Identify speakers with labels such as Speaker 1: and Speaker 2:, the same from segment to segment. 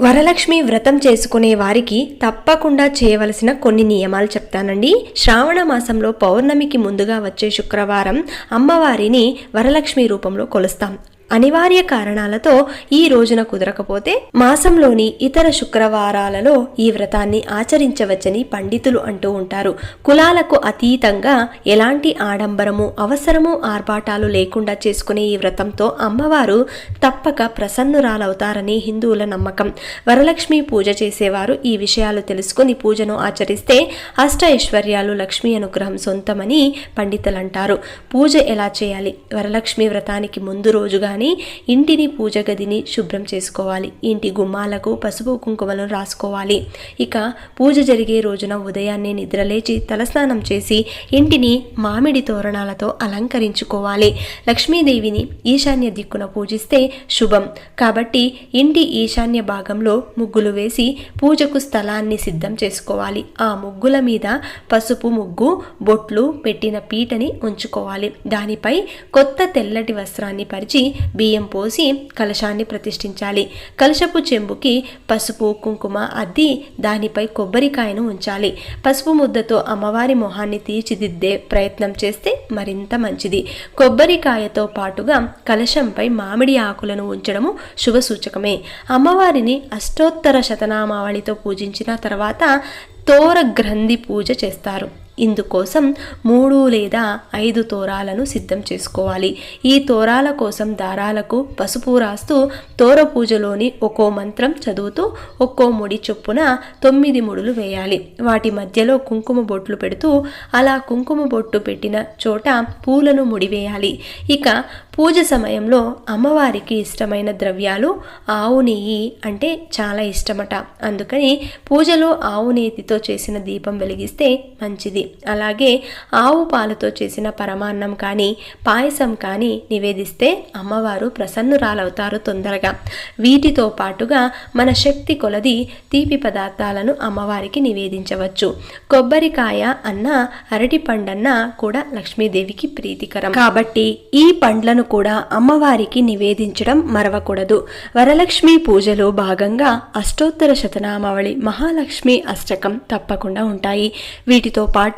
Speaker 1: వరలక్ష్మి వ్రతం చేసుకునే వారికి తప్పకుండా చేయవలసిన కొన్ని నియమాలు చెప్తానండి. శ్రావణ మాసంలో పౌర్ణమికి ముందుగా వచ్చే శుక్రవారం అమ్మవారిని వరలక్ష్మి రూపంలో కొలుస్తాం. అనివార్య కారణాలతో ఈ రోజున కుదరకపోతే మాసంలోని ఇతర శుక్రవారాలలో ఈ వ్రతాన్ని ఆచరించవచ్చని పండితులు అంటూ ఉంటారు. కులాలకు అతీతంగా ఎలాంటి ఆడంబరము అవసరము ఆర్భాటాలు లేకుండా చేసుకునే ఈ వ్రతంతో అమ్మవారు తప్పక ప్రసన్నురాలవుతారని హిందువుల నమ్మకం. వరలక్ష్మి పూజ చేసేవారు ఈ విషయాలు తెలుసుకుని పూజను ఆచరిస్తే అష్ట ఐశ్వర్యాలు లక్ష్మీ అనుగ్రహం సొంతమని పండితులు అంటారు పూజ ఎలా చేయాలి? వరలక్ష్మి వ్రతానికి ముందు రోజుగా కానీ ఇంటిని పూజ గదిని శుభ్రం చేసుకోవాలి. ఇంటి గుమ్మాలకు పసుపు కుంకుమలను రాసుకోవాలి. ఇక పూజ జరిగే రోజున ఉదయాన్నే నిద్రలేచి తలస్నానం చేసి ఇంటిని మామిడి తోరణాలతో అలంకరించుకోవాలి. లక్ష్మీదేవిని ఈశాన్య దిక్కున పూజిస్తే శుభం. కాబట్టి ఇంటి ఈశాన్య భాగంలో ముగ్గులు వేసి పూజకు స్థలాన్ని సిద్ధం చేసుకోవాలి. ఆ ముగ్గుల మీద పసుపు ముగ్గు బొట్లు పెట్టిన పీటని ఉంచుకోవాలి. దానిపై కొత్త తెల్లటి వస్త్రాన్ని పరిచి బియ్యం పోసి కలశాన్ని ప్రతిష్ఠించాలి. కలశపు చెంబుకి పసుపు కుంకుమ అద్ది దానిపై కొబ్బరికాయను ఉంచాలి. పసుపు ముద్దతో అమ్మవారి మొహాన్ని తీర్చిదిద్దే ప్రయత్నం చేస్తే మరింత మంచిది. కొబ్బరికాయతో పాటుగా కలశంపై మామిడి ఆకులను ఉంచడము శుభ సూచకమే. అమ్మవారిని అష్టోత్తర శతనామావళితో పూజించిన తర్వాత తోర గ్రంథి పూజ చేస్తారు. ఇందుకోసం మూడు లేదా ఐదు తోరాలను సిద్ధం చేసుకోవాలి. ఈ తోరాల కోసం దారాలకు పసుపు రాస్తూ తోర పూజలోని ఒక్కో మంత్రం చదువుతూ ఒక్కో ముడి చొప్పున తొమ్మిది ముడులు వేయాలి. వాటి మధ్యలో కుంకుమ బొట్లు పెడుతూ అలా కుంకుమ బొట్టు పెట్టిన చోట పూలను ముడివేయాలి ఇక పూజ సమయంలో అమ్మవారికి ఇష్టమైన ద్రవ్యాలు ఆవు నెయ్యి అంటే చాలా ఇష్టమట. అందుకని పూజలో ఆవు నేతితో చేసిన దీపం వెలిగిస్తే మంచిది. అలాగే ఆవు పాలతో చేసిన పరమాన్నం కానీ పాయసం కానీ నివేదిస్తే అమ్మవారు ప్రసన్నురాలవుతారు తొందరగా. వీటితో పాటుగా మన శక్తి కొలది తీపి పదార్థాలను అమ్మవారికి నివేదించవచ్చు. కొబ్బరికాయ అన్న అరటి పండన్న కూడా లక్ష్మీదేవికి ప్రీతికరం. కాబట్టి ఈ పండ్లను కూడా అమ్మవారికి నివేదించడం మరవకూడదు. వరలక్ష్మి పూజలో భాగంగా అష్టోత్తర శతనామావళి మహాలక్ష్మి అష్టకం తప్పకుండా ఉంటాయి. వీటితో పాటు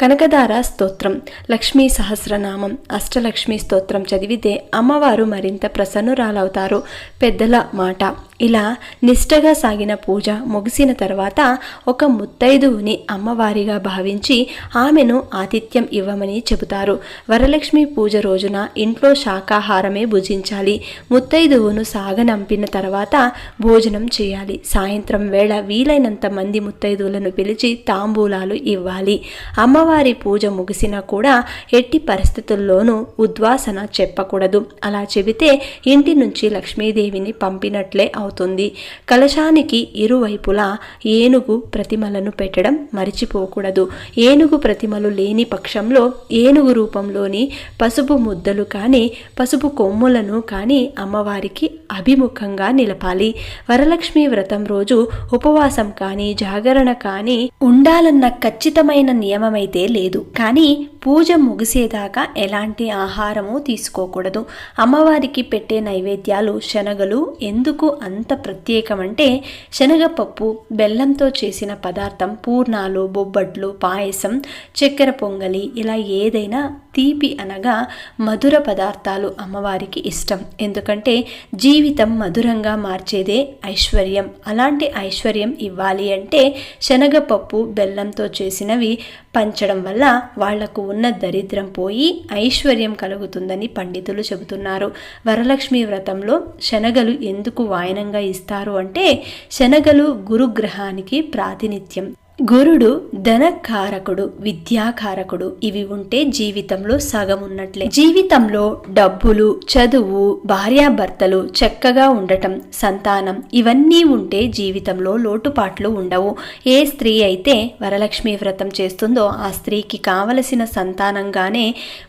Speaker 1: కనకదార స్తోత్రం లక్ష్మీ సహస్రనామం అష్టలక్ష్మి స్తోత్రం చదివితే అమ్మవారు మరింత ప్రసన్నురాలవుతారు. పెద్దల మాట. ఇలా నిష్టగా సాగిన పూజ ముగిసిన తర్వాత ఒక ముత్తైదువుని అమ్మవారిగా భావించి ఆమెను ఆతిథ్యం ఇవ్వమని చెబుతారు. వరలక్ష్మి పూజ రోజున ఇంట్లో శాకాహారమే భుజించాలి. ముత్తైదువును సాగనంపిన తర్వాత భోజనం చేయాలి. సాయంత్రం వేళ వీలైనంత మంది ముత్తైదువులను పిలిచి తాంబూలాలు ఇవ్వాలి. అమ్మవారి పూజ ముగిసినా కూడా ఎట్టి పరిస్థితుల్లోనూ ఉద్వాసన చెప్పకూడదు. అలా చెబితే ఇంటి నుంచి లక్ష్మీదేవిని పంపినట్లే అవుతుంది. కలశానికి ఇరువైపులా ఏనుగు ప్రతిమలను పెట్టడం మరిచిపోకూడదు. ఏనుగు ప్రతిమలు లేని పక్షంలో ఏనుగు రూపంలోని పసుపు ముద్దలు కానీ పసుపు కొమ్ములను కానీ అమ్మవారికి అభిముఖంగా నిలపాలి. వరలక్ష్మి వ్రతం రోజు ఉపవాసం కానీ జాగరణ కానీ ఉండాలన్న ఖచ్చితమైన నియమమైతే లేదు. కానీ పూజ ముగిసేదాకా ఎలాంటి ఆహారము తీసుకోకూడదు. అమ్మవారికి పెట్టే నైవేద్యాలు శనగలు ఎందుకు అంత ప్రత్యేకమంటే శనగపప్పు బెల్లంతో చేసిన పదార్థం పూర్ణాలు బొబ్బట్లు పాయసం చక్కెర పొంగలి ఇలా ఏదైనా తీపి అనగా మధుర పదార్థాలు అమ్మవారికి ఇష్టం. ఎందుకంటే జీవితం మధురంగా మార్చేదే ఐశ్వర్యం. అలాంటి ఐశ్వర్యం ఇవ్వాలి అంటే శనగపప్పు బెల్లంతో చేసినవి పంచడం వల్ల వాళ్ళకు ఉన్న దరిద్రం పోయి ఐశ్వర్యం కలుగుతుందని పండితులు చెబుతున్నారు. వరలక్ష్మి వ్రతంలో శనగలు ఎందుకు వాయనంగా ఇస్తారు అంటే శనగలు గురుగ్రహానికి ప్రాతినిధ్యం. గురుడు ధనకారకుడు విద్యాకారకుడు ఇవి ఉంటే జీవితంలో సగం ఉన్నట్లే. జీవితంలో డబ్బులు చదువు భార్యాభర్తలు చక్కగా ఉండటం సంతానం ఇవన్నీ ఉంటే జీవితంలో లోటుపాట్లు ఉండవు. ఏ స్త్రీ అయితే వరలక్ష్మి వ్రతం చేస్తుందో ఆ స్త్రీకి కావలసిన సంతానంగానే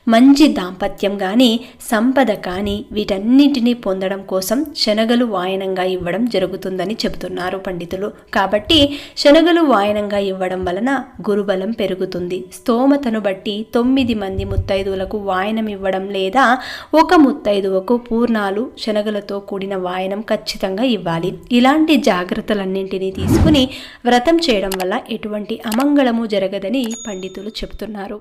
Speaker 1: మంచి దాంపత్యం కానీ సంపద కానీ వీటన్నిటినీ పొందడం కోసం శనగలు వాయనంగా ఇవ్వడం జరుగుతుందని చెబుతున్నారు పండితులు. కాబట్టి శనగలు వాయనంగా ఖచ్చితంగా ఇవ్వడం వలన గురుబలం పెరుగుతుంది. స్తోమతను బట్టి తొమ్మిది మంది ముత్తైదువులకు వాయనం ఇవ్వడం లేదా ఒక ముత్తైదువకు పూర్ణాలు శనగలతో కూడిన వాయనం ఖచ్చితంగా ఇవ్వాలి. ఇలాంటి జాగ్రత్తలన్నింటినీ తీసుకుని వ్రతం చేయడం వల్ల ఎటువంటి అమంగళము జరగదని పండితులు చెబుతున్నారు.